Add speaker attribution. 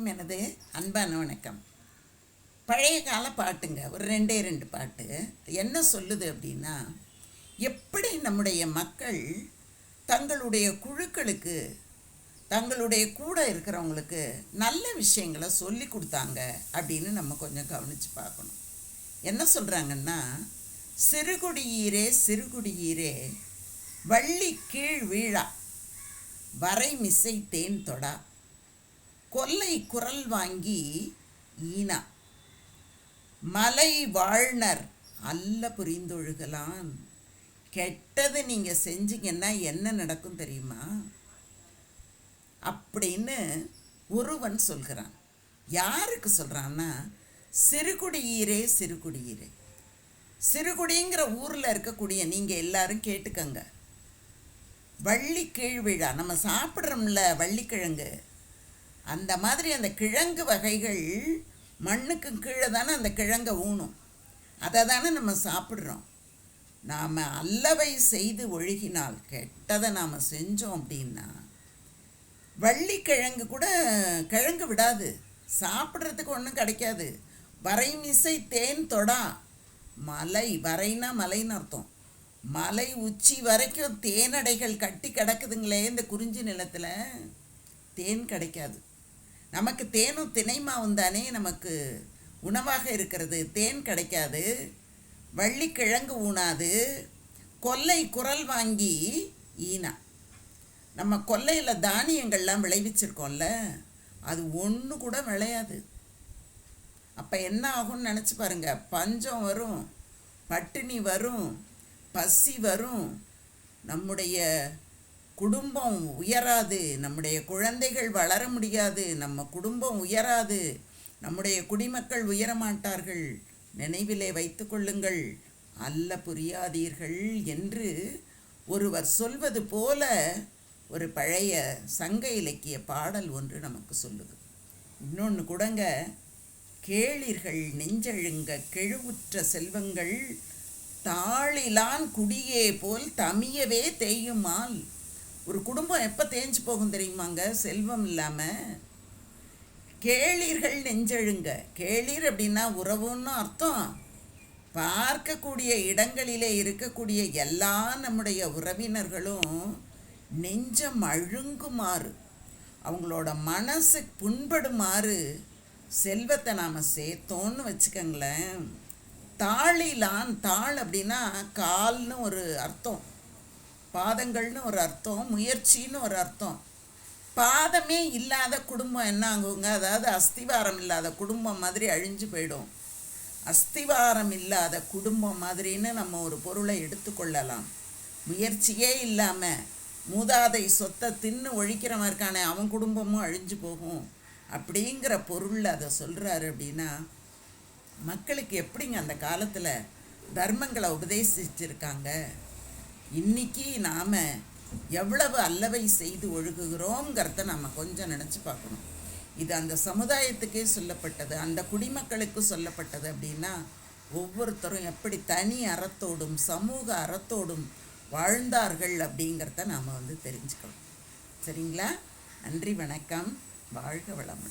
Speaker 1: அனைவருக்கும் எனது அன்பான வணக்கம். பழைய கால பாட்டுங்க ஒரு ரெண்டே ரெண்டு பாட்டு. என்ன சொல்லுது அப்படின்னா எப்படி நம்முடைய மக்கள் தங்களுடைய குழுக்களுக்கு தங்களுடைய கூட இருக்கிறவங்களுக்கு நல்ல விஷயங்களை சொல்லி கொடுத்தாங்க அப்படின்னு நம்ம கொஞ்சம் கவனித்து பார்க்கணும். என்ன சொல்கிறாங்கன்னா சிறுகுடியீரே சிறுகுடியீரே வள்ளி கீழ் வீழா வரை மிசை தேன் தொடா. கொல்லை குரல் வாங்கி ஈனா. மலை வாழ்னர் அல்ல புரிந்தொழுகலான் கெட்டது நீங்கள் செஞ்சீங்கன்னா என்ன நடக்கும் தெரியுமா? அப்படின்னு ஒருவன் சொல்கிறான். யாருக்கு சொல்கிறான்னா சிறுகுடியீரே சிறுகுடியீரே. சிறுகுடிங்கிற ஊரில் இருக்கக்கூடிய நீங்கள் எல்லாரும் கேட்டுக்கங்க. வள்ளி கீழ் விழா நம்ம சாப்பிட்றோம்ல வள்ளிக்கிழங்கு. அந்த மாதிரி அந்த கிழங்கு வகைகள் மண்ணுக்கு கீழே தானே அந்த கிழங்கை ஊணும். அதை தானே நம்ம சாப்பிட்றோம். நாம் அல்லவை செய்து ஒழுகினால் கெட்டதை நாம் செஞ்சோம் அப்படின்னா வள்ளிக்கிழங்கு கூட கிழங்கு விடாது. சாப்பிட்றதுக்கு ஒன்றும் கிடைக்காது. வரைமிசை தேன் தொடா. மலை வரைனா மலைன்னு அர்த்தம். மலை உச்சி வரைக்கும் தேனடைகள் கட்டி கிடக்குதுங்களே இந்த குறிஞ்சி நிலத்தில் தேன் கிடைக்காது. நமக்கு தேனும் தினைமாவும் தானே நமக்கு உணவாக இருக்கிறது. தேன் கிடைக்காது வள்ளிக்கிழங்கு ஊனாது கொல்லை குரல் வாங்கி ஈனா. நம்ம கொல்லையில் தானியங்கள்லாம் விளைவிச்சிருக்கோம்ல அது ஒன்று கூட விளையாது. அப்போ என்ன ஆகும்னு நினச்சி பாருங்கள் பஞ்சம் வரும் பட்டினி வரும் பசி வரும் நம்முடைய குடும்பம் உயராது. நம்முடைய குழந்தைகள் வளர முடியாது. நம்ம குடும்பம் உயராது. நம்முடைய குடிமக்கள் உயரமாட்டார்கள். நினைவிலே வைத்து கொள்ளுங்கள். அல்ல புரியாதீர்கள் என்று ஒருவர் சொல்வது போல ஒரு பழைய சங்க இலக்கிய பாடல் ஒன்று நமக்கு சொல்லுது. இன்னொன்று கூடங்க கேளிர்கள் நெஞ்சழுங்க கெழுவுற்ற செல்வங்கள் தாளிலான் குடியே போல் தமியவே தேயுமால். ஒரு குடும்பம் எப்போ தேஞ்சு போகும் தெரியுமாங்க? செல்வம் இல்லாமல் கேளீர்கள் நெஞ்செழுங்க. கேளீர் அப்படின்னா உறவுன்னு அர்த்தம். பார்க்கக்கூடிய இடங்களிலே இருக்கக்கூடிய எல்லா நம்முடைய உறவினர்களும் நெஞ்சம் அழுங்குமாறு. அவங்களோட மனசு புண்படுமாறு செல்வத்தை நாம் சேர்த்தோன்னு வச்சுக்கோங்களேன். தாளிலான் தாள் அப்படின்னா கால்னு ஒரு அர்த்தம். பாதங்கள்னு ஒரு அர்த்தம் முயற்சின்னு ஒரு அர்த்தம். பாதமே இல்லாத குடும்பம் என்ன ஆகுங்க அதாவது அஸ்திவாரம் இல்லாத குடும்பம் மாதிரி அழிஞ்சு போயிடும். அஸ்திவாரம் இல்லாத குடும்பம் மாதிரின்னு நம்ம ஒரு பொருளை எடுத்துக்கொள்ளலாம். முயற்சியே இல்லாமல் மூதாதை சொத்தை தின்னு ஒழிக்கிறவன் இருக்கானே அவன் குடும்பமும் அழிஞ்சு போகும். அப்படிங்கிற பொருளில் அதை சொல்கிறாரு அப்படின்னா மக்களுக்கு எப்படிங்க அந்த காலத்தில் தர்மங்களை உபதேசிச்சிருக்காங்க? இன்னைக்கு நாம் எவ்வளவு அல்லவை செய்து ஒழுகுகிறோங்கிறத நம்ம கொஞ்சம் நினச்சி பார்க்கணும். இது அந்த சமுதாயத்துக்கே சொல்லப்பட்டது அந்த குடிமக்களுக்கு சொல்லப்பட்டது அப்படின்னா ஒவ்வொருத்தரும் எப்படி தனி அறத்தோடும் சமூக அறத்தோடும் வாழ்ந்தார்கள் அப்படிங்கிறத நாம் வந்து தெரிஞ்சுக்கணும். சரிங்களா? நன்றி வணக்கம். வாழ்க வளமுடன்.